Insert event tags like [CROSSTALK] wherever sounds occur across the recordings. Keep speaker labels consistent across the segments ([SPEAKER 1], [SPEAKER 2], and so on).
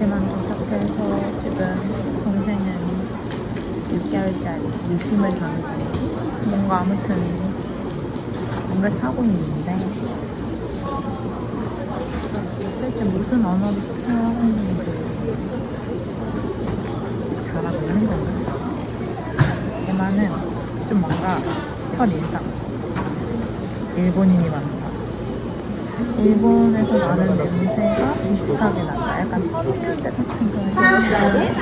[SPEAKER 1] 대만 도착해서 지금 동생은 6개월짜리 유심을 사는 거지. 뭔가 아무튼 뭔가 사고 있는데 도대체 무슨 언어로 소통을 하고 있는지 잘하고 있는 건가? 대만은 좀 뭔가 첫인상 일본인이 많다. 일본에서 나는 냄새가 비슷하게 난다. 三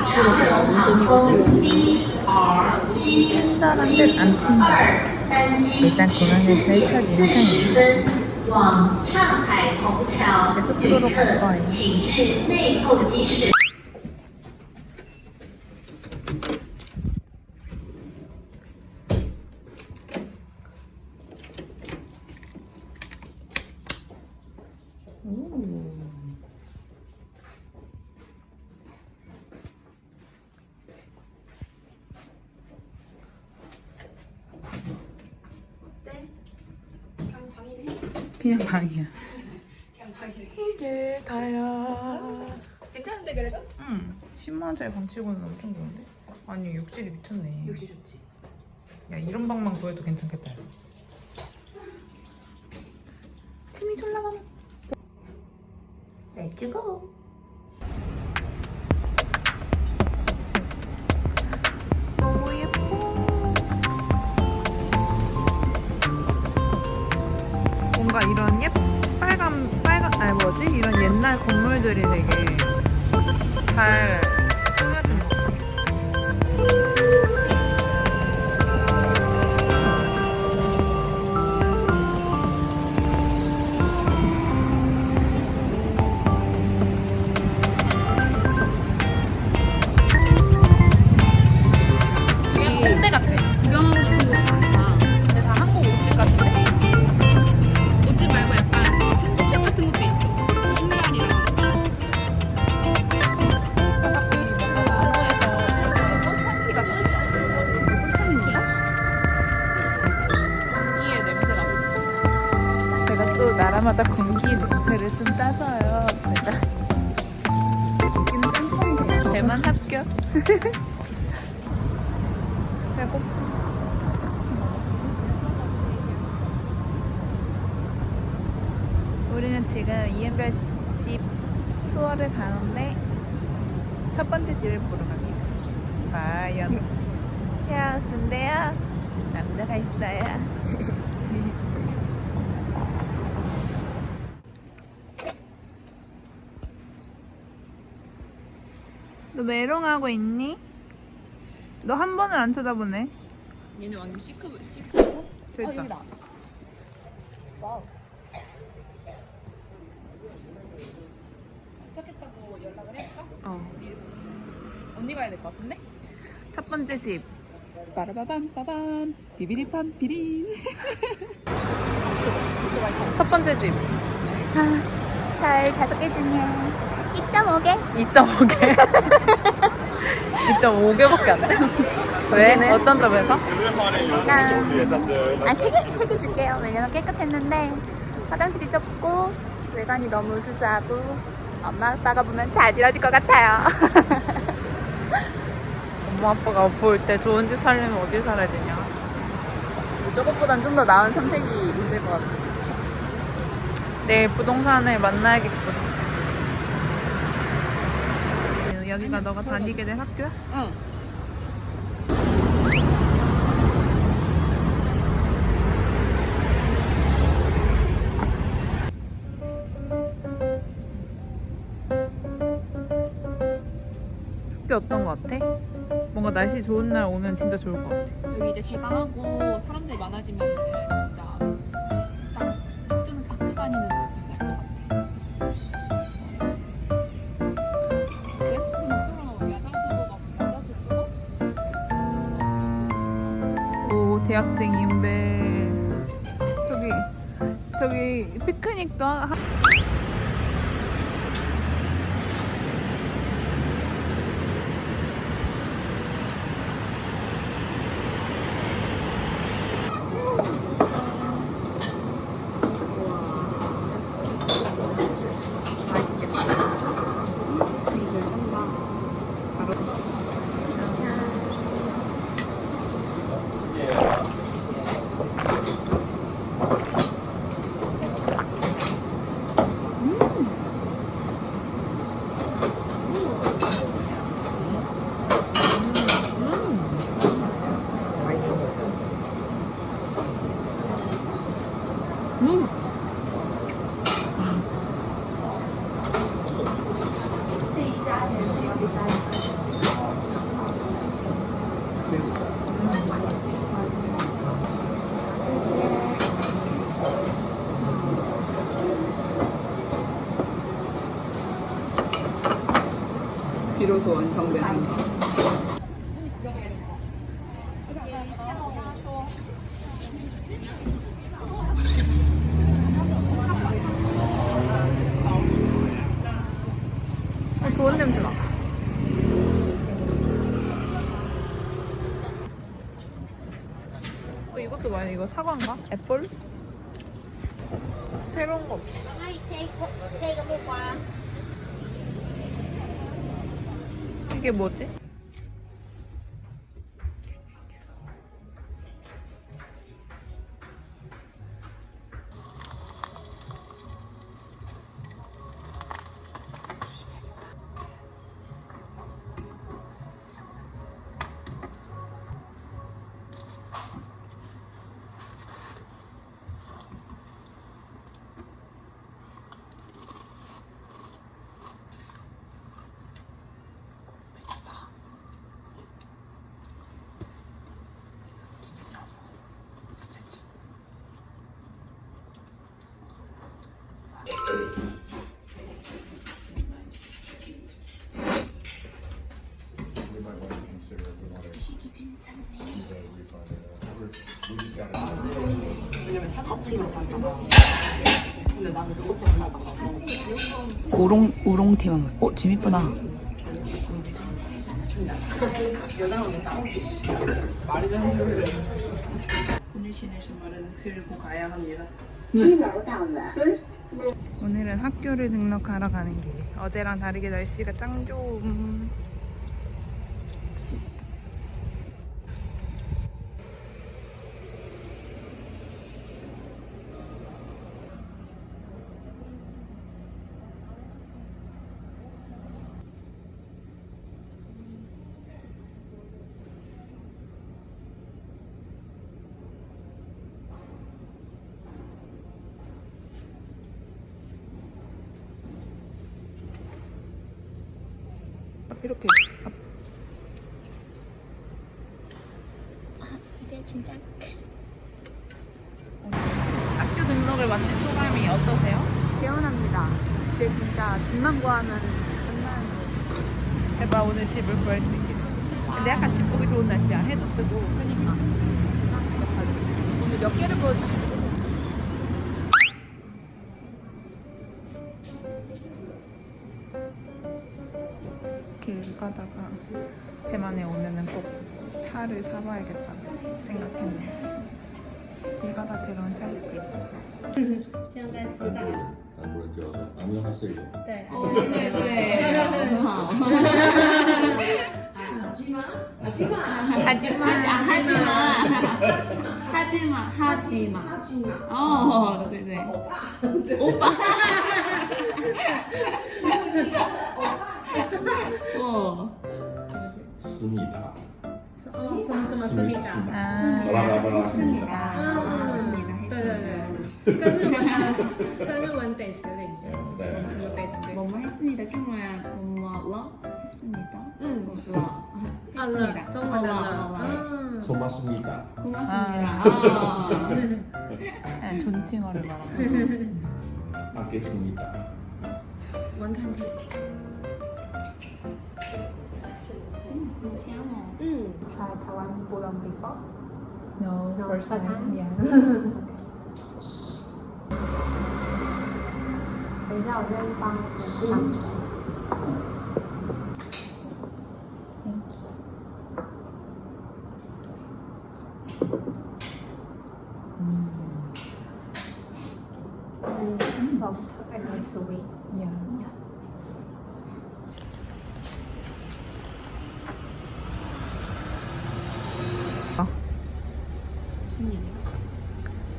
[SPEAKER 1] 乘二上行风 B R 七七二单机十四点四十分
[SPEAKER 2] 往上海虹桥
[SPEAKER 1] 北客，
[SPEAKER 2] 请至内后机室。
[SPEAKER 1] 그냥 방이야.
[SPEAKER 3] 그냥.
[SPEAKER 1] 이게 다야.
[SPEAKER 3] 괜찮은데 그래도?
[SPEAKER 1] 응. 10만 원짜리 방 치고는 엄청 좋은데? 아니 욕실이 미쳤네.
[SPEAKER 3] 역시 좋지.
[SPEAKER 1] 야 이런 방만 구해도 괜찮겠다. 팀이 졸라가. 렛츠 옛날 건물들이 되게 잘 [LAUGHS] 너 메롱하고 있니? 너 한 번은 안 쳐다보네.
[SPEAKER 3] 얘네 완전 시크 시크.
[SPEAKER 1] 됐다.
[SPEAKER 3] 와우. 도착했다고 연락을 할까?
[SPEAKER 1] 어.
[SPEAKER 3] 언니가 해야 될 것 같은데?
[SPEAKER 1] 첫 번째 집.
[SPEAKER 3] 빠라바밤 빠밤 비비리팜 비린. [LAUGHS]
[SPEAKER 1] 첫 번째 집.
[SPEAKER 4] 별 다섯 개 중에 2.5개?
[SPEAKER 1] 2.5개. 2.5개밖에 안 돼? 왜? 어떤 점에서?
[SPEAKER 4] 일단 아, 세 개, 세 개 줄게요. 왜냐면 깨끗했는데 화장실이 좁고 외관이 너무 으스스하고 엄마 아빠가 보면 자지러질 것 같아요. [LAUGHS]
[SPEAKER 1] 엄마 아빠가 볼 때 좋은 집 살려면 어디 살아야 되냐?
[SPEAKER 4] 저것보단 좀 더 나은 선택이 있을 것 같아요.
[SPEAKER 1] 내일 부동산을 만나야겠군. 여기가 너가 다니게 된 학교야?
[SPEAKER 3] 응.
[SPEAKER 1] 학교 어떤 거 같아? 뭔가 날씨 좋은 날 오면 진짜 좋을 것 같아.
[SPEAKER 3] 여기 이제 개강하고 사람들이 많아지면 진짜 딱 학교는 학교 다니는 느낌 날 것 같아. 내 학교 막 야자수도 막 야자수 저거?
[SPEAKER 1] 오 대학생 인벨 저기 저기 피크닉도 하... 맛있겠다. 비로소 완성되는 어, 좋은 냄새 나. 어, 이것도 많이 이거 사과인가? 애플? 새로운 거 없어. 이게 뭐지?
[SPEAKER 5] 우롱 우롱
[SPEAKER 1] 팀은 어
[SPEAKER 6] 재밌구나. 네.
[SPEAKER 1] 오늘은 학교를 등록하러 가는 길. 어제랑 다르게 날씨가 짱 좋음. 이렇게 앞-
[SPEAKER 4] 이제 진짜
[SPEAKER 1] 학교 등록을 마친 소감이 어떠세요?
[SPEAKER 4] 개운합니다. 이제 진짜 집만 구하면 끝나는 거.
[SPEAKER 1] 제발 오늘 집을 구할 수 있게. 근데 약간 집 보기 좋은 날씨야. 해도 뜨고.
[SPEAKER 4] 그러니까. 오늘 몇 개를 보여주시
[SPEAKER 1] 대만에 오면은 꼭 차를 사봐야겠다 생각했네. 길 가다 들어온 차있지.
[SPEAKER 7] 现在四大，
[SPEAKER 8] 韩国人叫做 안녕하세요.
[SPEAKER 7] 对，
[SPEAKER 5] 哦，对对，很好。
[SPEAKER 1] 하지마.
[SPEAKER 5] 하지마, 하지마, 하지마. 어, 네, 네. 오빠. 어. [LAUGHS]
[SPEAKER 8] 씁니다.
[SPEAKER 7] 씁니다.
[SPEAKER 1] 아,
[SPEAKER 5] 했습니다.
[SPEAKER 7] 네.
[SPEAKER 5] 뭐뭐 했습니다. 정말 뭐뭐로 했습니다.
[SPEAKER 7] 로 했습니다.
[SPEAKER 8] 고맙습니다.
[SPEAKER 5] 고맙습니다. 아,
[SPEAKER 1] 네, 존칭어를 말하는 음.
[SPEAKER 8] 알겠습니다.
[SPEAKER 5] 원칸
[SPEAKER 7] 嗯。
[SPEAKER 4] Try Taiwan alone before?
[SPEAKER 1] No.
[SPEAKER 7] No.
[SPEAKER 1] Yeah.
[SPEAKER 7] 等一下，我先帮
[SPEAKER 5] 设定。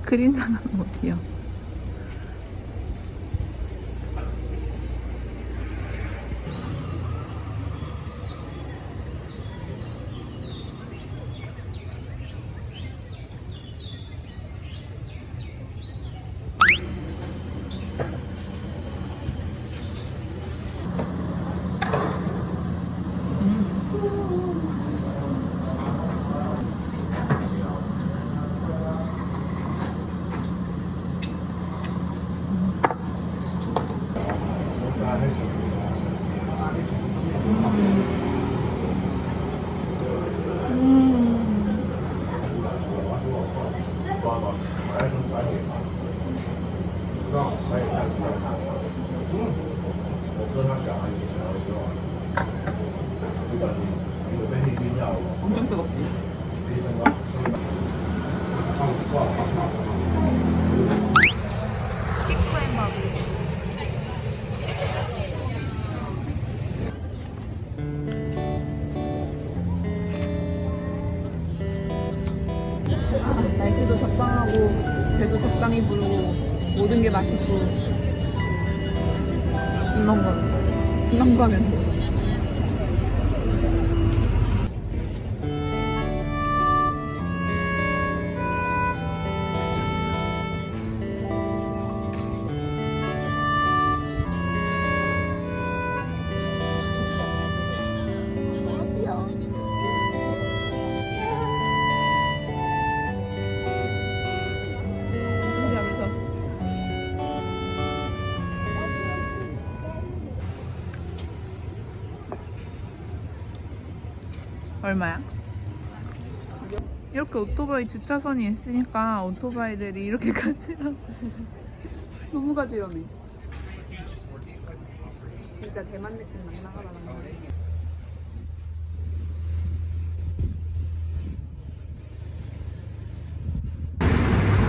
[SPEAKER 1] 그림자가 너무 귀여워.
[SPEAKER 9] Bây giờ thì nhiều cái gì ghi nhau không. 맛있고 진망고 하
[SPEAKER 1] 얼마야? 이렇게 오토바이 주차선이 있으니까 오토바이들이 이렇게까지 [LAUGHS]
[SPEAKER 9] 너무 가지런해. 진짜 대만 느낌 낭낭.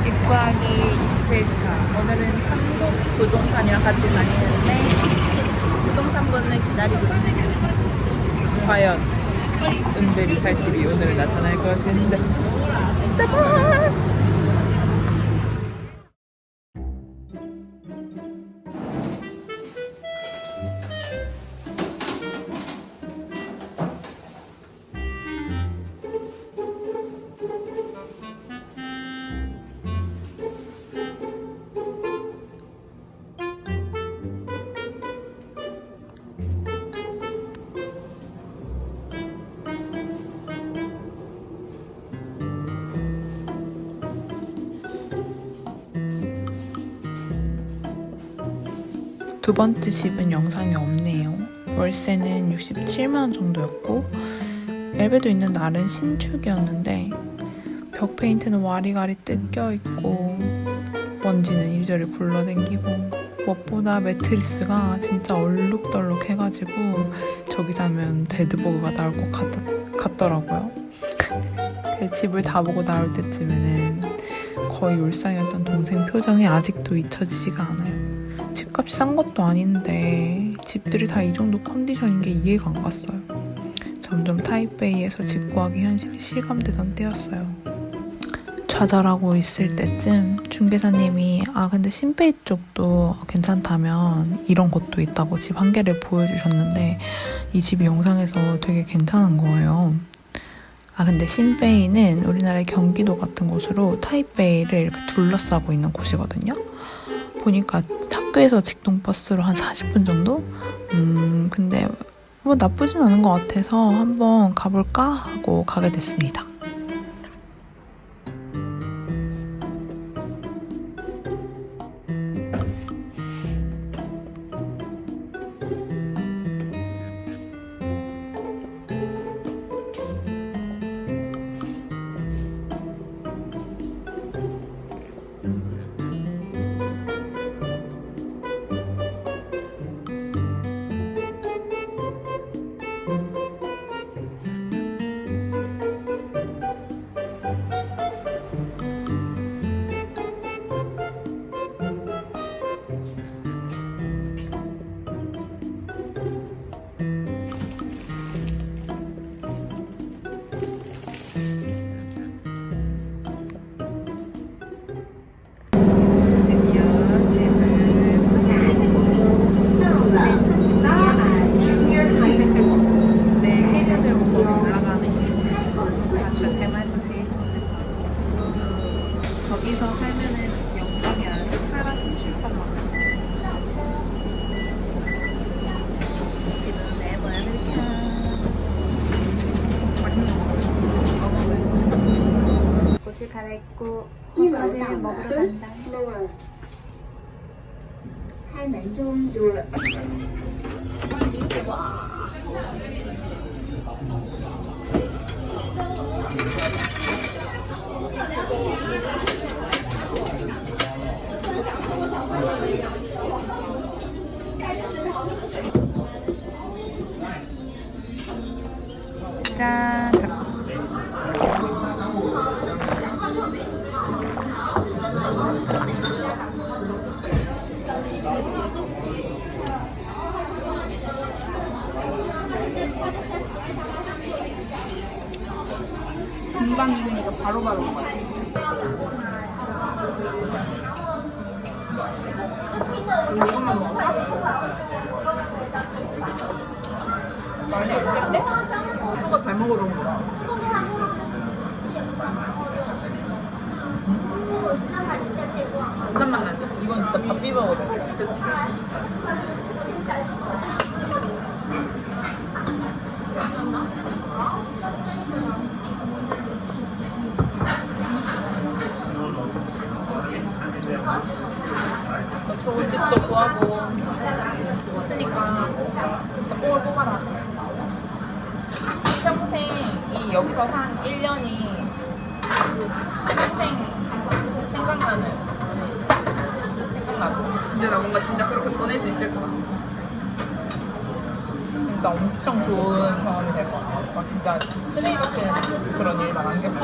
[SPEAKER 1] 직구하기 이틀차 오늘은 삼국 부동산이랑 같이 다니는데 부동산분을 기다리고 있어요 과연 은별이 살 집이 오늘 나타날 것인지 짜잔! 두 번째 집은 영상이 없네요. 월세는 67만원 정도였고, 엘베도 있는 날은 신축이었는데, 벽 페인트는 와리가리 뜯겨있고, 먼지는 이리저리 굴러댕기고, 무엇보다 매트리스가 진짜 얼룩덜룩 해가지고, 저기 자면 베드버그가 나올 것 같, 같더라고요. [LAUGHS] 그 집을 다 보고 나올 때쯤에는 거의 울상이었던 동생 표정이 아직도 잊혀지지가 않아요. 집값이 싼 것도 아닌데 집들이 다 이 정도 컨디션인 게 이해가 안 갔어요. 점점 타이베이에서 집 구하기 현실이 실감되던 때였어요. 좌절하고 있을 때쯤 중개사님이 아 근데 신베이 쪽도 괜찮다면 이런 곳도 있다고 집 한 개를 보여주셨는데 이 집이 영상에서 되게 괜찮은 거예요. 아 근데 신베이는 우리나라의 경기도 같은 곳으로 타이베이를 이렇게 둘러싸고 있는 곳이거든요. 보니까 학교에서 직동버스로 한 40분 정도? 음, 근데 뭐 나쁘진 않은 것 같아서 한번 가볼까 하고 가게 됐습니다.
[SPEAKER 4] 짠.
[SPEAKER 9] 금방 익으니까 바로바로 먹어요. 이것만 먹었어? 많이 안 짠데? 소가 잘 먹어 그런 거야. 완전 맛나지? 이건 진짜 밥 비벼 먹어야 돼. 미쳤지? 좋은 집도 구하고 있으니까 뽕을 뽑아라. 평생 이 여기서 산 1년이 평생 생각나는 생각나고 근데 나 뭔가 진짜 그렇게 보낼 수 있을 것 같아. 진짜 엄청 좋은 경험이 될 것 같아. 막 진짜 쓰레기 같은 그런 일만 안 겪고.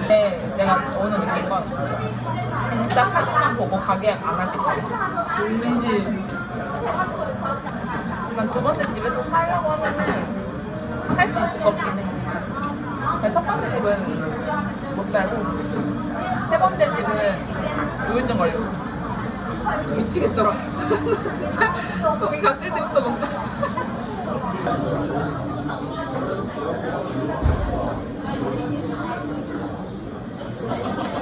[SPEAKER 9] 근데 내가 오늘 느낀 건 진짜 사진만 보고 가게 안 할 게 잘했어. 진심. 난두 번째 집에서 살려고 하면은 살 수 있을 것 같긴 해. 근데 첫 번째 집은 못 살고, 세 번째 집은 우울증 걸리고. 미치겠더라. [LAUGHS] 진짜 거기 갔을 때부터 뭔가.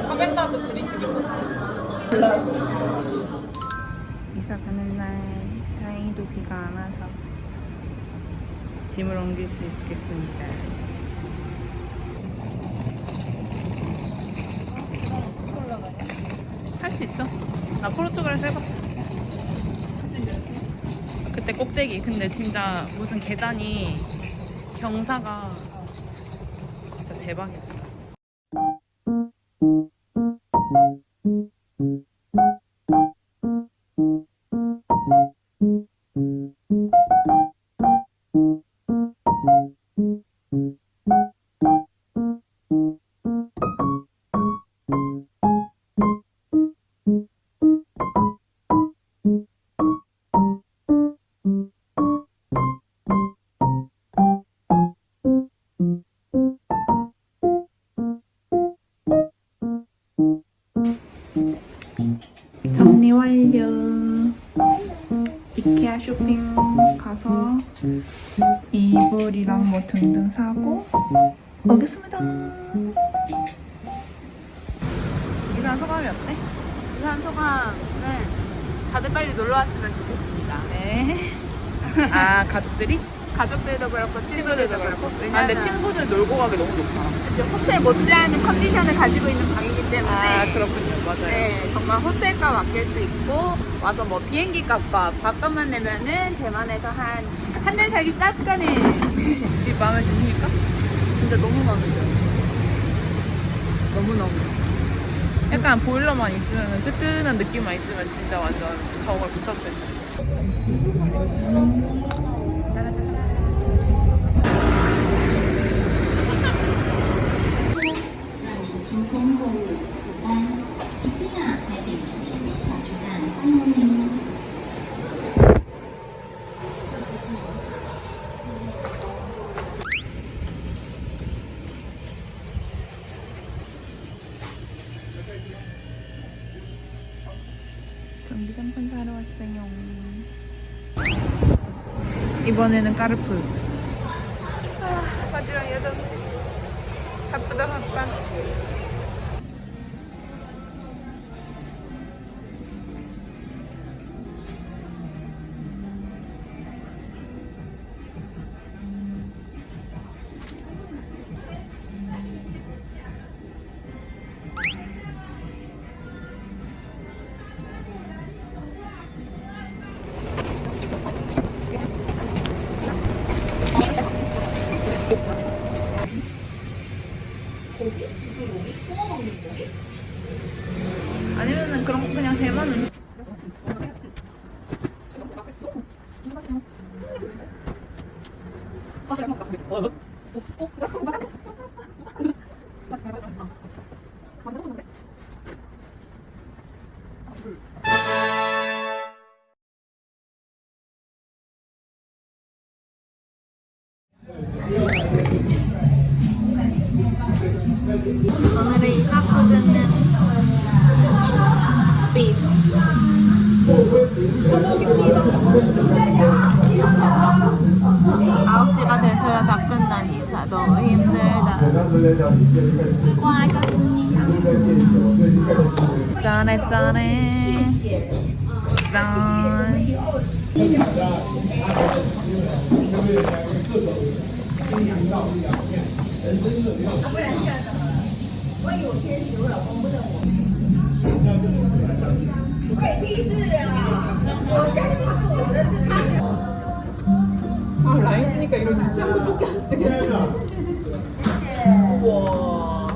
[SPEAKER 9] 하겐다즈 그린트 미쳤다.
[SPEAKER 1] 짐을 옮길 수 있겠습니다. 할 수 있어. 나 포르투갈에서 해봤어. 그때 꼭대기. 근데 진짜 무슨 계단이 경사가 진짜 대박이었어. 이케아 쇼핑 가서 이불이랑 뭐 등등 사고 오겠습니다. 이상 소감이 어때?
[SPEAKER 4] 부산 소감은 다들 빨리 놀러 왔으면 좋겠습니다.
[SPEAKER 1] 네. 아 가족들이?
[SPEAKER 4] 가족들도 그렇고 친구들도 그렇고.
[SPEAKER 1] 아 근데 친구들 놀고 가기 너무 좋다.
[SPEAKER 4] 이제 호텔 못지않은 컨디션을 가지고 있는 방이기 때문에
[SPEAKER 1] 아 그렇군요, 맞아요.
[SPEAKER 4] 네, 정말 호텔값 아낄 수 있고 와서 뭐 비행기 값과 밥값만 내면은 대만에서 한 한 달 살기 싹 가는 [LAUGHS]
[SPEAKER 1] 집 마음에 드십니까?
[SPEAKER 4] 진짜 너무 마음에 들어요. 너무 너무.
[SPEAKER 1] 약간 보일러만 있으면 뜨끈한 느낌만 있으면 진짜 완전 저걸 붙였을 때. 이번에는 까르푸.
[SPEAKER 9] 아 라인 쓰니까 이런 유치한 것밖에 안 쓰겠네. 우와.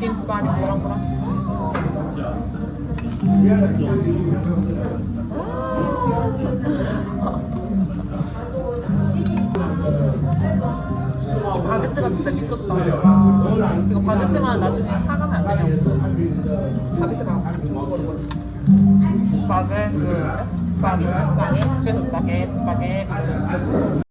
[SPEAKER 9] 빈스바리 뭐랑 뭐랑 이 바게트가 진짜 미쳤다. 이거 바게트만 나중에 사가면 안 되냐고. 바게트가 중국어로거든 바게트 바게트 바게트 바게트 바게트